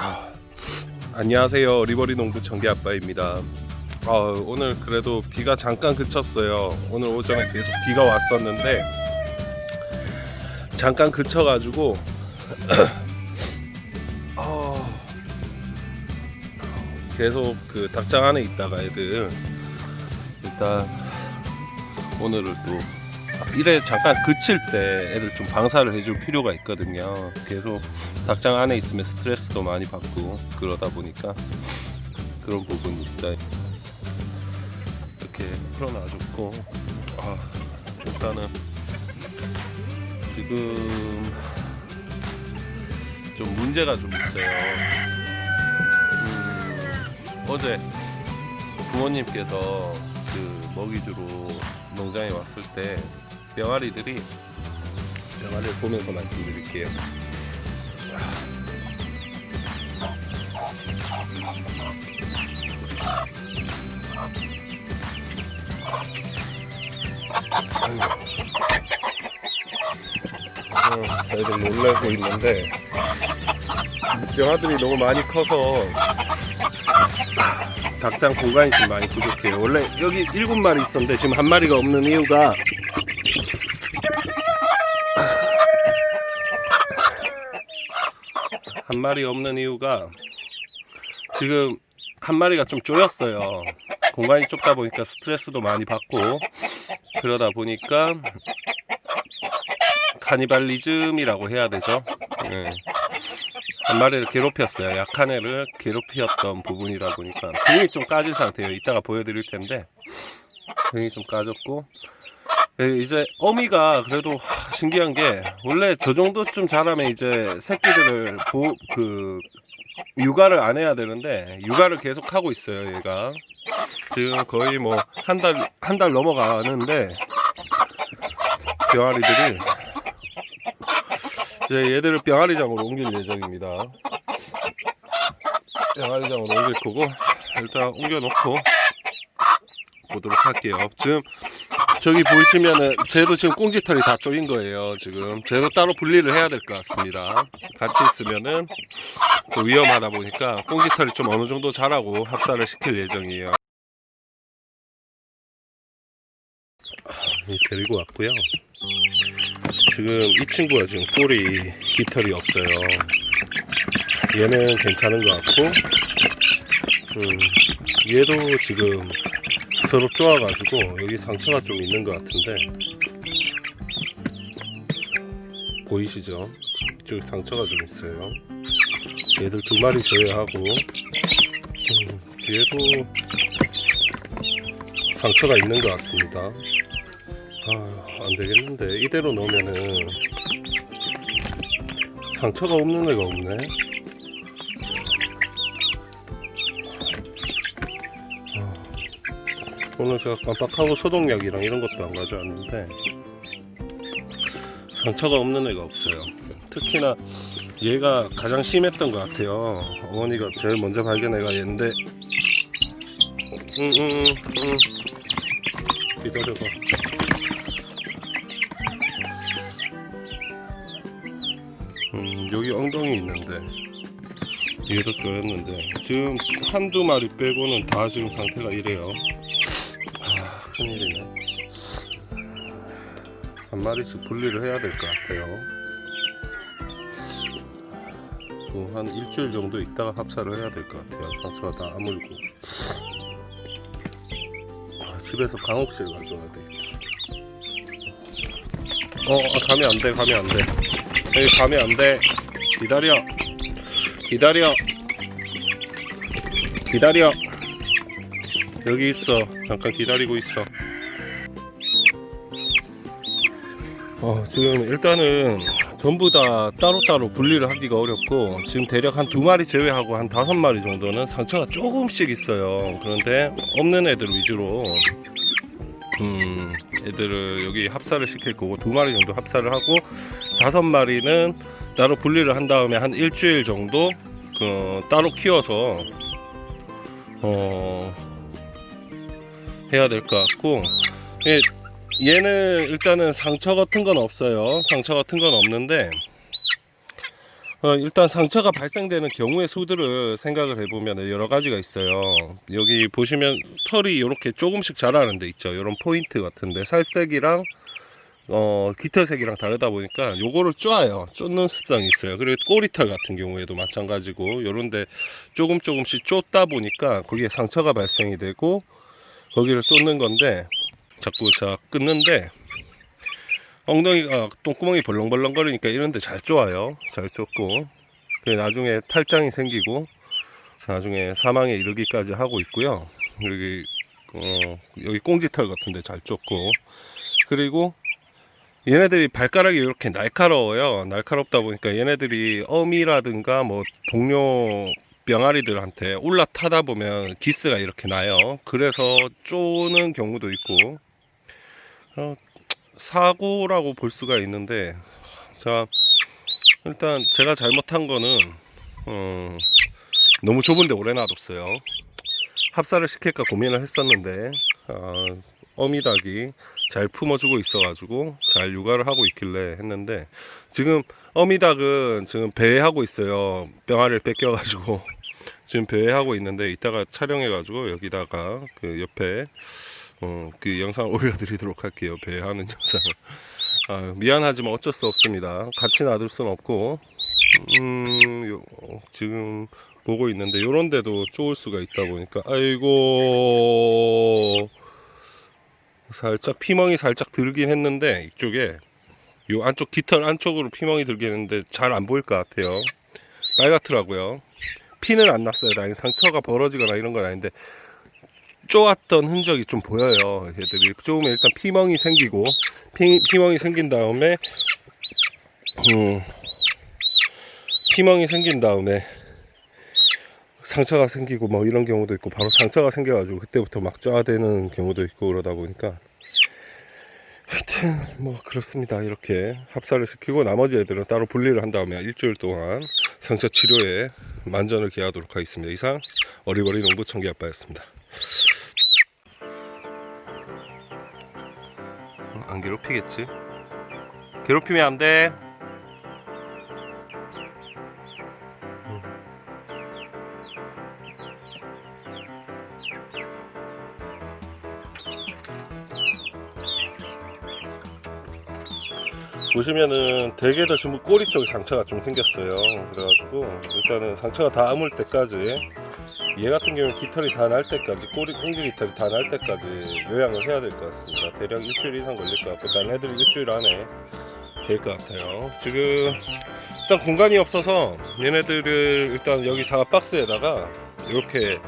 아, 안녕하세요 리버리 농부 정기 아빠입니다. 아, 오늘 그래도 비가 잠깐 그쳤어요. 오늘 오전에 계속 비가 왔었는데 잠깐 그쳐가지고 아, 계속 그 닭장 안에 있다가 애들 일단 오늘을 또 일에 잠깐 그칠 때 애들 좀 방사를 해줄 필요가 있거든요. 계속 닭장 안에 있으면 스트레스도 많이 받고 그러다 보니까 그런 부분이 있어요. 이렇게 풀어놔줬고 아, 일단은 지금 좀 문제가 좀 있어요. 음, 어제 부모님께서 그 먹이주로 농장에 왔을 때 병아리들이 병아리를 보면서 말씀드릴게요. 아이고. 어, 저희들 놀래고 있는데 병아들이 너무 많이 커서 닭장 공간이 좀 많이 부족해요. 원래 여기 일곱 마리 있었는데 지금 한 마리가 없는 이유가 한 마리 없는 이유가 지금 한 마리가 좀 쪼였어요. 공간이 좁다 보니까 스트레스도 많이 받고 그러다 보니까 카니발리즘이라고 해야 되죠. 예. 한 마리를 괴롭혔어요. 약한 애를 괴롭혔던 부분이다 보니까 등이 좀 까진 상태예요. 이따가 보여드릴 텐데 등이 좀 까졌고 예, 이제 어미가 그래도 하, 신기한 게 원래 저 정도쯤 자라면 이제 새끼들을 보, 그 육아를 안 해야 되는데 육아를 계속 하고 있어요. 얘가 지금 거의 뭐 한 달 한 달 넘어가는데 병아리들이 이제 얘들을 병아리장으로 옮길 예정입니다. 병아리장으로 옮길 거고 일단 옮겨놓고 보도록 할게요. 지금 저기 보시면은 쟤도 지금 꽁지털이 다 쪼인 거예요. 지금 쟤도 따로 분리를 해야 될 것 같습니다. 같이 있으면은 또 위험하다 보니까 꽁지털이 좀 어느 정도 자라고 합사를 시킬 예정이에요. 데리고 왔고요. 지금 이 친구가 지금 꼬리 깃털이 없어요. 얘는 괜찮은 것 같고, 음, 얘도 지금 서로 쪼아가지고 여기 상처가 좀 있는 것 같은데 보이시죠? 이쪽 상처가 좀 있어요. 얘들 두 마리 제외하고 음, 얘도 상처가 있는 것 같습니다. 아, 안 되겠는데 이대로 넣으면은 상처가 없는 애가 없네. 아, 오늘 제가 깜빡하고 소독약이랑 이런 것도 안 가져왔는데 상처가 없는 애가 없어요. 특히나 얘가 가장 심했던 것 같아요. 어머니가 제일 먼저 발견 애가 얘인데, 응응응 응. 기다려봐. 음, 여기 엉덩이 있는데 얘도 쪼였는데 지금 한두 마리 빼고는 다 지금 상태가 이래요. 아 큰일이네. 한 마리씩 분리를 해야 될 것 같아요. 또한 일주일 정도 있다가 합사를 해야 될 것 같아요. 상처가 다 아물고. 아, 집에서 강옥실 가져와야 되겠다. 어 아, 가면 안돼 가면 안돼 여기 가면 안 돼. 기다려. 기다려. 기다려. 여기 있어. 잠깐 기다리고 있어. 어, 지금 일단은 전부 다 따로따로 분리를 하기가 어렵고 지금 대략 한 두 마리 제외하고 한 다섯 마리 정도는 상처가 조금씩 있어요. 그런데 없는 애들 위주로 음, 애들을 여기 합사를 시킬 거고 두 마리 정도 합사를 하고 다섯 마리는 따로 분리를 한 다음에 한 일주일 정도 그 따로 키워서 어 해야 될 것 같고. 예, 얘는 일단은 상처 같은 건 없어요. 상처 같은 건 없는데 어, 일단 상처가 발생되는 경우의 수들을 생각을 해보면 여러 가지가 있어요. 여기 보시면 털이 이렇게 조금씩 자라는 데 있죠. 이런 포인트 같은데 살색이랑 어, 깃털색이랑 다르다 보니까 요거를 쪼아요. 쫓는 습성이 있어요. 그리고 꼬리털 같은 경우에도 마찬가지고 요런데 조금 조금씩 쫓다 보니까 거기에 상처가 발생이 되고 거기를 쫓는 건데 자꾸 자 끊는데 엉덩이가 똥구멍이 벌렁벌렁거리니까 이런데 잘 쪼아요. 잘 쫓고 그 나중에 탈장이 생기고 나중에 사망에 이르기까지 하고 있고요. 여기 어, 여기 꽁지털 같은데 잘 쫓고 그리고 얘네들이 발가락이 이렇게 날카로워요. 날카롭다 보니까 얘네들이 어미라든가 뭐 동료 병아리들한테 올라타다 보면 기스가 이렇게 나요. 그래서 쪼는 경우도 있고 어, 사고라고 볼 수가 있는데 자 일단 제가 잘못한 거는 어, 너무 좁은데 오래 놔뒀어요. 합사를 시킬까 고민을 했었는데 어, 어미닭이 잘 품어주고 있어가지고 잘 육아를 하고 있길래 했는데 지금 어미닭은 지금 배회하고 있어요. 병아리를 뺏겨가지고 지금 배회하고 있는데 이따가 촬영해가지고 여기다가 그 옆에 어, 그 영상을 올려드리도록 할게요. 배회하는 영상을. 아, 미안하지만 어쩔 수 없습니다. 같이 놔둘 순 없고 음, 요, 어, 지금 보고 있는데 요런 데도 쪼을 수가 있다 보니까 아이고 살짝 피멍이 살짝 들긴 했는데 이쪽에 요 안쪽 깃털 안쪽으로 피멍이 들긴 했는데 잘 안 보일 것 같아요 빨갛더라고요 피는 안 났어요 다행히 상처가 벌어지거나 이런 건 아닌데 쪼았던 흔적이 좀 보여요 얘들이. 쪼으면 일단 피멍이 생기고 피, 피멍이 생긴 다음에 음, 피멍이 생긴 다음에 상처가 생기고 뭐 이런 경우도 있고 바로 상처가 생겨가지고 그때부터 막 쪼아대는 경우도 있고 그러다 보니까. 하여튼 뭐 그렇습니다. 이렇게 합사를 시키고 나머지 애들은 따로 분리를 한 다음에 일주일 동안 상처 치료에 만전을 기하도록 하겠습니다. 이상 어리버리 농부 청기 아빠였습니다 안 괴롭히겠지 괴롭히면 안 돼 보시면은 대개도 전부 꼬리 쪽에 상처가 좀 생겼어요. 그래가지고 일단은 상처가 다 아물 때까지 얘 같은 경우는 깃털이 다 날 때까지 꼬리 꽁지 깃털이 다 날 때까지 요양을 해야 될 것 같습니다. 대략 일주일 이상 걸릴 것 같고 일단 애들 일주일 안에 될 것 같아요. 지금 일단 공간이 없어서 얘네들을 일단 여기 사과 박스에다가 이렇게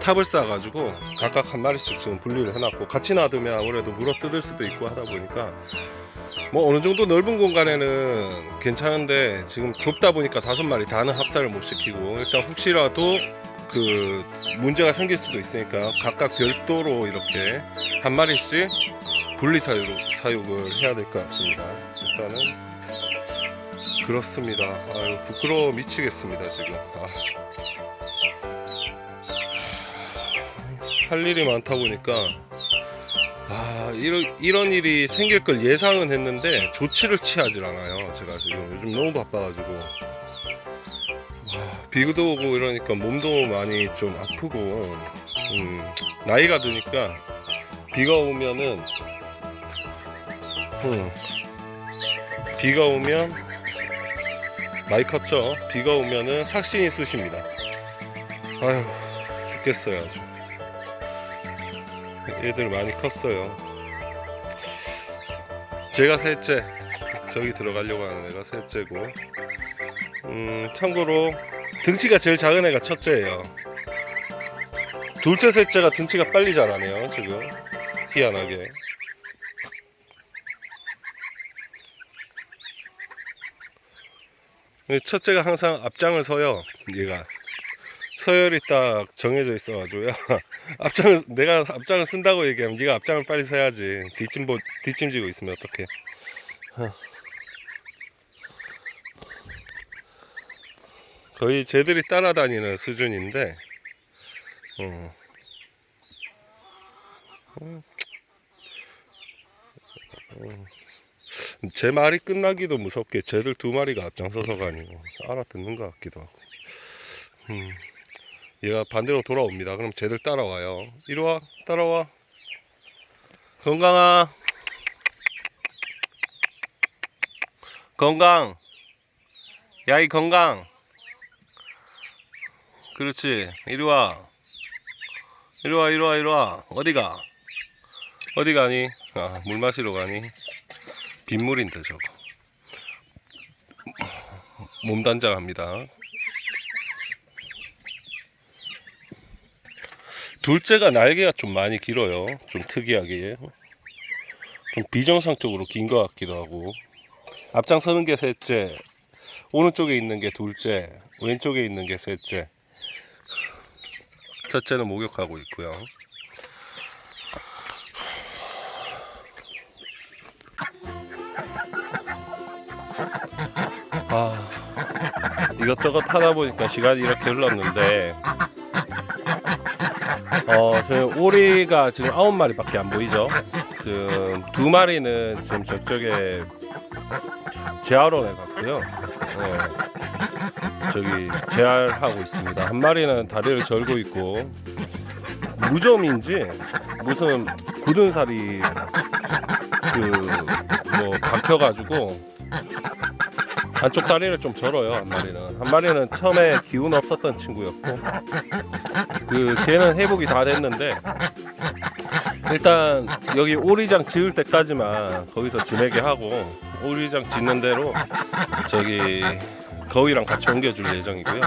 탑을 쌓아가지고 각각 한 마리씩 지금 분리를 해놨고 같이 놔두면 아무래도 물어 뜯을 수도 있고 하다 보니까 뭐 어느 정도 넓은 공간에는 괜찮은데 지금 좁다 보니까 다섯 마리 다는 합사를 못 시키고 일단 혹시라도 그 문제가 생길 수도 있으니까 각각 별도로 이렇게 한 마리씩 분리 사육, 사육을 해야 될 것 같습니다. 일단은 그렇습니다. 아유 부끄러워 미치겠습니다 지금. 아. 할 일이 많다 보니까 아 이런 이런 일이 생길 걸 예상은 했는데 조치를 취하질 않아요. 제가 지금 요즘 너무 바빠가지고 와, 비도 오고 이러니까 몸도 많이 좀 아프고 음, 나이가 드니까 비가 오면은 음, 비가 오면 많이 컸죠. 비가 오면은 삭신이 쑤십니다. 아휴 죽겠어요 아주. 얘들 많이 컸어요. 제가 셋째, 저기 들어가려고 하는 애가 셋째고, 음, 참고로 등치가 제일 작은 애가 첫째예요. 둘째, 셋째가 등치가 빨리 자라네요. 지금 희한하게. 첫째가 항상 앞장을 서요. 얘가 서열이 딱 정해져 있어가지고요. 앞장을 내가 앞장을 쓴다고 얘기하면 네가 앞장을 빨리 서야지. 뒷짐 보 뒷짐 지고 있으면 어떡해? 거의 쟤들이 따라다니는 수준인데. 어. 어. 어. 제 말이 끝나기도 무섭게 쟤들 두 마리가 앞장서서 가니고 알아듣는 것 같기도 하고 음, 얘가 반대로 돌아옵니다 그럼 쟤들 따라와요 이리 와 따라와 건강아 건강 야이 건강 그렇지. 이리 와. 이리 와 이리 와 이리 와. 어디가? 어디 가니? 아 물 마시러 가니? 빗물인데 저거. 몸단장합니다. 둘째가 날개가 좀 많이 길어요. 좀 특이하게. 좀 비정상적으로 긴 것 같기도 하고. 앞장서는 게 셋째 오른쪽에 있는 게 둘째 왼쪽에 있는 게 셋째 첫째는 목욕하고 있고요. 아 이것저것 하다 보니까 시간이 이렇게 흘렀는데. 어 지금 오리가 지금 아홉 마리밖에 안 보이죠? 지금 두 마리는 지금 저쪽에 재활원에 갔고요. 네. 저기 재활하고 있습니다. 한 마리는 다리를 절고 있고 무좀인지 무슨 굳은 살이 그 뭐 박혀가지고 한쪽 다리를 좀 절어요 한 마리는. 한 마리는 처음에 기운 없었던 친구였고 그 걔는 회복이 다 됐는데 일단 여기 오리장 지을 때까지만 거기서 지내게 하고 오리장 짓는 대로 저기 거위랑 같이 옮겨줄 예정이고요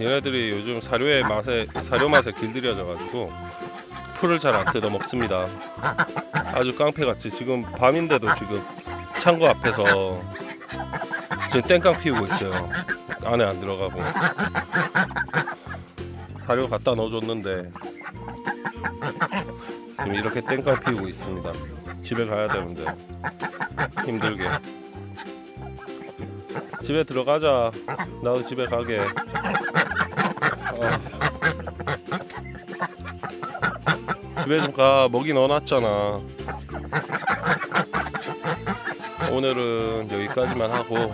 얘네들이 요즘 사료의 맛에 사료 맛에 길들여져가지고 풀을 잘 안 뜯어 먹습니다 아주 깡패같이 지금 밤인데도 지금 창고 앞에서 지금 땡깡 피우고 있어요. 안에 안 들어가고 사료 갖다 넣어줬는데 지금 이렇게 땡깡 피우고 있습니다. 집에 가야 되는데 힘들게 집에 들어가자. 나도 집에 가게. 어. 집에 좀 가. 먹이 넣어놨잖아. 오늘은 여기까지만 하고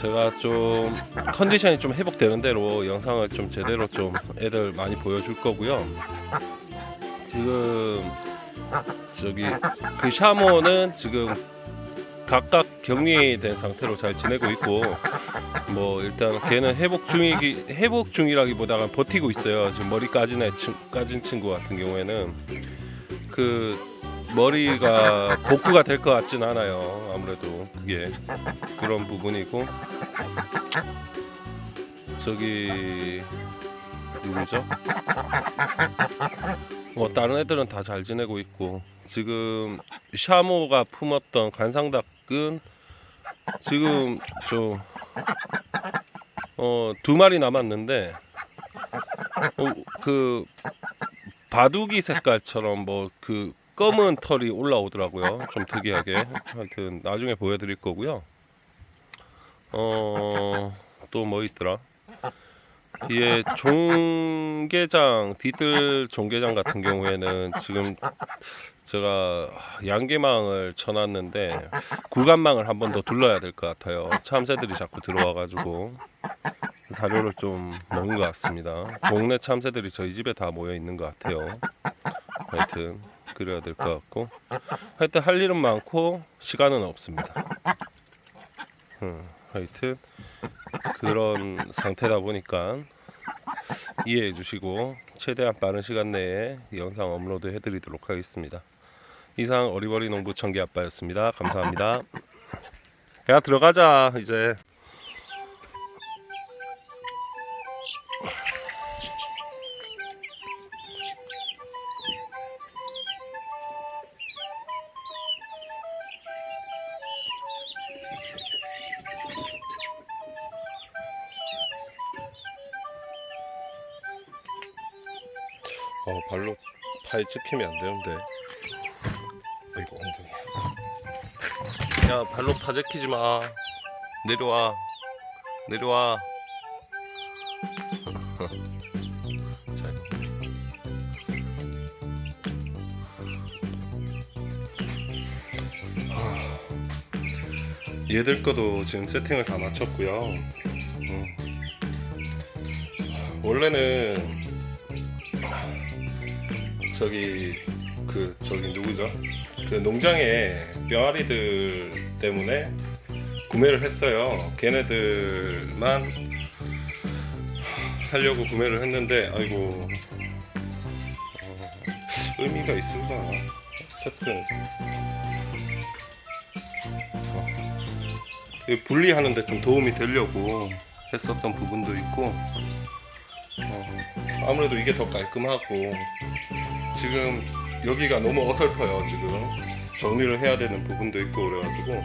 제가 좀 컨디션이 좀 회복되는 대로 영상을 좀 제대로 좀 애들 많이 보여줄 거고요. 지금 저기 그 샤모는 지금 각각 격리된 상태로 잘 지내고 있고 뭐 일단 걔는 회복 중이기 회복 중이라기보다는 버티고 있어요. 지금 머리 까진 애 친- 까진 친구 같은 경우에는 그 머리가 복구가 될 것 같진 않아요. 아무래도 그게 그런 부분이고 저기 누구죠? 뭐 다른 애들은 다 잘 지내고 있고 지금 샤모가 품었던 관상닭은 지금 좀 어, 두 마리 남았는데 어, 그 바둑이 색깔처럼 뭐 그 검은 털이 올라오더라고요. 좀 특이하게. 하여튼 나중에 보여드릴 거고요. 어, 또 뭐 있더라? 뒤에 종개장, 뒤뜰 종개장 같은 경우에는 지금 제가 양계망을 쳐놨는데 구간망을 한 번 더 둘러야 될 것 같아요. 참새들이 자꾸 들어와가지고 사료를 좀 먹은 것 같습니다. 동네 참새들이 저희 집에 다 모여 있는 것 같아요. 하여튼 그래야 될 것 같고 하여튼 할 일은 많고 시간은 없습니다. 음, 하여튼 그런 상태다 보니까 이해해 주시고 최대한 빠른 시간 내에 영상 업로드 해드리도록 하겠습니다. 이상 어리버리 농부 청기 아빠였습니다. 감사합니다. 야 들어가자 이제. 찍히면 안 되는데. 이거 엉덩이. 야 발로 파 제키지 마. 내려와. 내려와. 자. 얘들 거도 지금 세팅을 다 마쳤고요. 음. 원래는 저기 그 저기 누구죠? 그 농장에 병아리들 때문에 구매를 했어요. 걔네들만 살려고 구매를 했는데 아이고 어, 의미가 있을까? 어쨌든 어, 이 분리하는데 좀 도움이 되려고 했었던 부분도 있고 어, 아무래도 이게 더 깔끔하고 지금 여기가 너무 어설퍼요 지금. 정리를 해야 되는 부분도 있고 그래가지고.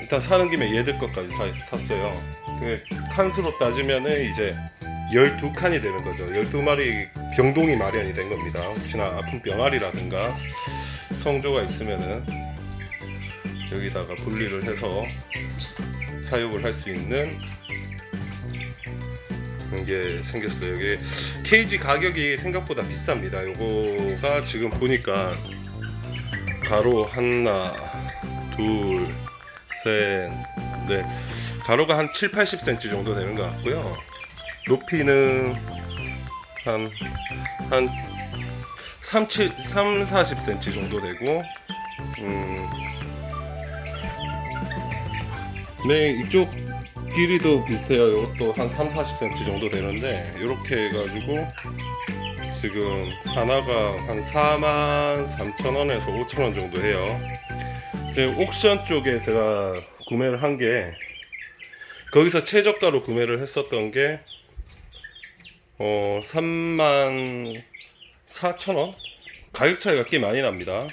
일단 사는 김에 얘들 것까지 사, 샀어요. 그 칸수로 따지면은 이제 12칸이 되는 거죠. 12마리 병동이 마련이 된 겁니다. 혹시나 아픈 병아리라든가 성조가 있으면은 여기다가 분리를 해서 사육을 할 수 있는 그런 게 생겼어요. 이게 케이지 가격이 생각보다 비쌉니다. 요거가 지금 보니까 가로 하나, 둘, 셋, 넷. 가로가 한 7, 80cm 정도 되는 것 같고요. 높이는 한, 한 3, 7, 3, 40cm 정도 되고, 음, 네, 이쪽 길이도 비슷해요. 이것도 한 3, 40cm 정도 되는데 이렇게 해가지고 지금 하나가 한 4만 3천 원에서 5천 원 정도 해요. 지금 옥션 쪽에 제가 구매를 한 게 거기서 최저가로 구매를 했었던 게 어, 3만 4천 원? 가격 차이가 꽤 많이 납니다.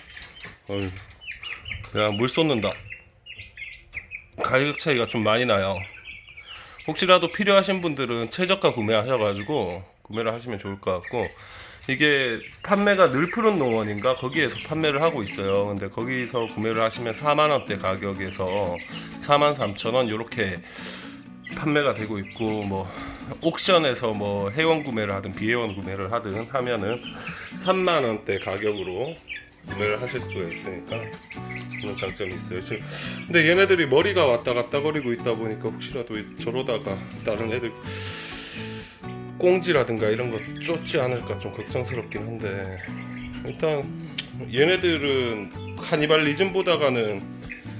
야, 물 쏟는다. 가격 차이가 좀 많이 나요. 혹시라도 필요하신 분들은 최저가 구매하셔가지고 구매를 하시면 좋을 것 같고 이게 판매가 늘 푸른 농원인가 거기에서 판매를 하고 있어요. 근데 거기서 구매를 하시면 4만 원대 가격에서 4만 3천 원 이렇게 판매가 되고 있고 뭐 옥션에서 뭐 회원 구매를 하든 비회원 구매를 하든 하면은 3만 원대 가격으로 구매를 하실 수가 있으니까 그런 장점이 있어요. 지금 근데 얘네들이 머리가 왔다 갔다 거리고 있다 보니까 혹시라도 저러다가 다른 애들 꽁지라든가 이런 거 쫓지 않을까 좀 걱정스럽긴 한데 일단 얘네들은 카니발리즘보다가는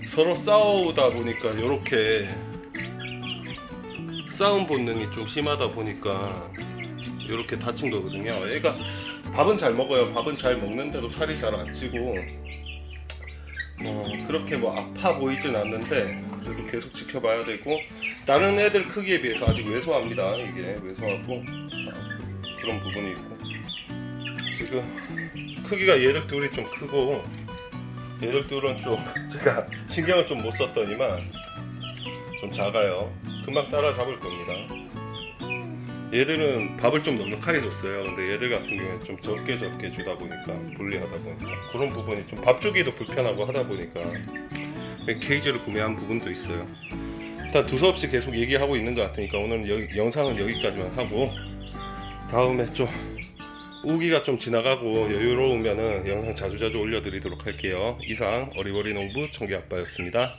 서로 싸우다 보니까 이렇게 싸움 본능이 좀 심하다 보니까 이렇게 다친 거거든요. 애가 밥은 잘 먹어요. 밥은 잘 먹는데도 살이 잘 안 찌고 뭐 그렇게 뭐 아파 보이진 않는데 그래도 계속 지켜봐야 되고 다른 애들 크기에 비해서 아직 왜소합니다. 이게 왜소하고 아, 그런 부분이 있고 지금 크기가 얘들 둘이 좀 크고 얘들 둘은 좀 제가 신경을 좀 못 썼더니만 좀 작아요. 금방 따라잡을 겁니다. 얘들은 밥을 좀 넉넉하게 줬어요. 근데 얘들 같은 경우에 좀 적게 적게 주다 보니까 분리하다 보니까 그런 부분이 좀 밥 주기도 불편하고 하다 보니까 케이지를 구매한 부분도 있어요. 일단 두서없이 계속 얘기하고 있는 것 같으니까 오늘 여, 영상은 여기까지만 하고 다음에 좀 우기가 좀 지나가고 여유로우면은 영상 자주자주 올려드리도록 할게요. 이상 어리버리 농부 청기 아빠였습니다.